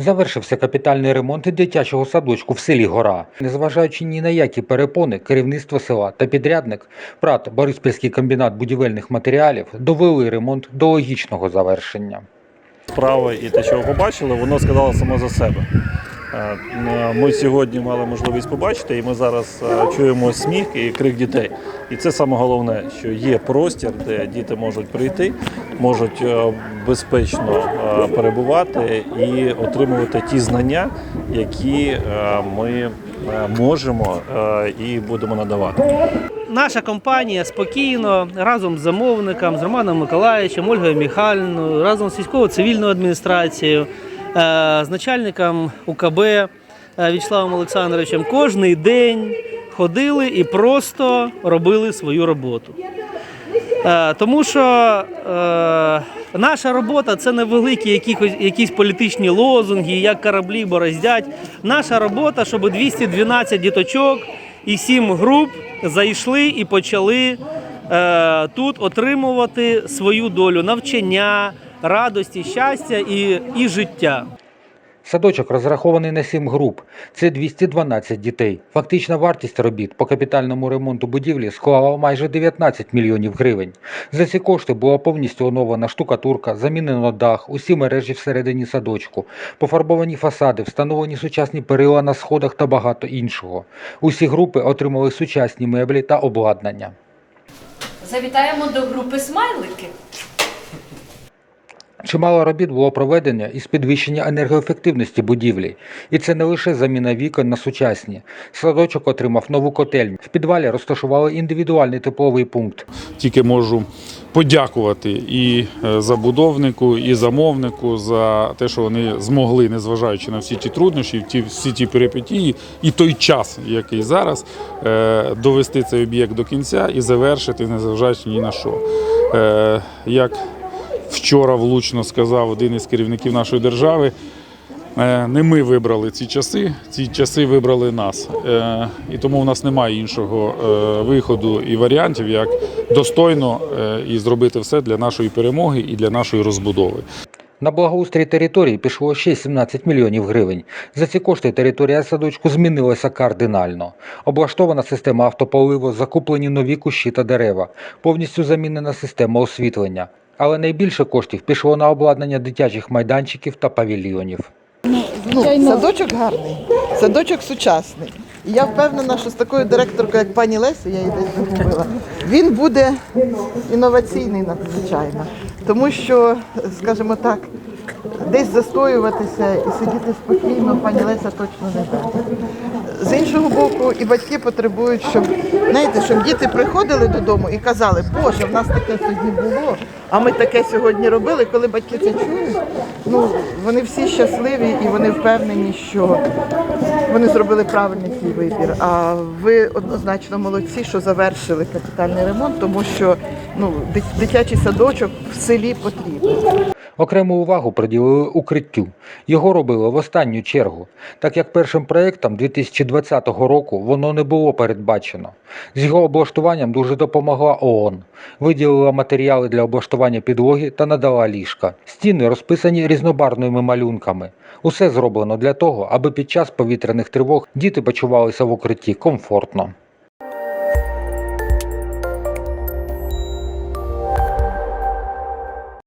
Завершився капітальний ремонт дитячого садочку в селі Гора. Незважаючи ні на які перепони, керівництво села та підрядник ПРАТ Бориспільський комбінат будівельних матеріалів довели ремонт до логічного завершення. справа і те, що ви побачили, воно сказало само за себе. Е, Ми сьогодні мали можливість побачити, і ми зараз е, чуємо сміх і крик дітей. І це саме головне, що є простір, де діти можуть прийти, можуть е, безпечно е, перебувати і отримувати ті знання, які е, ми е, можемо е, і будемо надавати. Наша компанія спокійно разом з замовником, з Романом Миколаївичем, Ольгою Михайлівною, разом з військово-цивільною адміністрацією, е, з начальником УКБ е, Вячеславом Олександровичем кожний день ходили і просто робили свою роботу. Е, Тому що е, наша робота це не великі якісь, якісь політичні лозунги, як кораблі бороздять. Наша робота, щоб 212 діточок і 7 груп зайшли і почали е, тут отримувати свою долю навчання, радості, щастя і, і життя. Садочок розрахований на 7 груп. Це 212 дітей. Фактична вартість робіт по капітальному ремонту будівлі склала майже 19 мільйонів гривень. За ці кошти була повністю оновлена штукатурка, замінено дах, усі мережі всередині садочку, пофарбовані фасади, встановлені сучасні перила на сходах та багато іншого. Усі групи отримали сучасні меблі та обладнання. Завітаємо до групи смайлики. Чимало робіт було проведено із підвищення енергоефективності будівлі. І це не лише заміна вікон на сучасні. Садочок отримав нову котельню. В підвалі розташували індивідуальний тепловий пункт. Тільки можу подякувати і е, забудовнику, і замовнику за те, що вони змогли, незважаючи на всі ті труднощі, ті всі ті перипетії, і той час, який зараз, е, довести цей об'єкт до кінця і завершити, незважаючи ні на що. Е, Як вчора влучно сказав один із керівників нашої держави. Е, Не ми вибрали ці часи, ці часи вибрали нас. Е, І тому в нас немає іншого е, виходу і варіантів, як достойно і зробити все для нашої перемоги і для нашої розбудови. На благоустрій території пішло ще 17 мільйонів гривень. За ці кошти територія садочку змінилася кардинально. Облаштована система автополиву, закуплені нові кущі та дерева, повністю замінена система освітлення. Але найбільше коштів пішло на обладнання дитячих майданчиків та павільйонів. Ну, садочок гарний, садочок сучасний. І я впевнена, що з такою директоркою, як пані Леся, я її десь загубила, він буде інноваційний надзвичайно. Тому що, скажімо так, десь застоюватися і сидіти спокійно, пані Леся точно не буде. З іншого боку, і батьки потребують, щоб знаєте, щоб діти приходили додому і казали, Боже, в нас таке сьогодні було, а ми таке сьогодні робили. Коли батьки це чують, ну вони всі щасливі і вони впевнені, що вони зробили правильний свій вибір. А ви однозначно молодці, що завершили капітальний ремонт, тому що ну дитячий садочок в селі потрібен. Окрему увагу приділили укриттю. Його робили в останню чергу, так як першим проєктом 2020 року воно не було передбачено. З його облаштуванням дуже допомогла ООН. Виділила матеріали для облаштування підлоги та надала ліжка. Стіни розписані різнобарвними малюнками. Усе зроблено для того, аби під час повітряних тривог діти почувалися в укритті комфортно.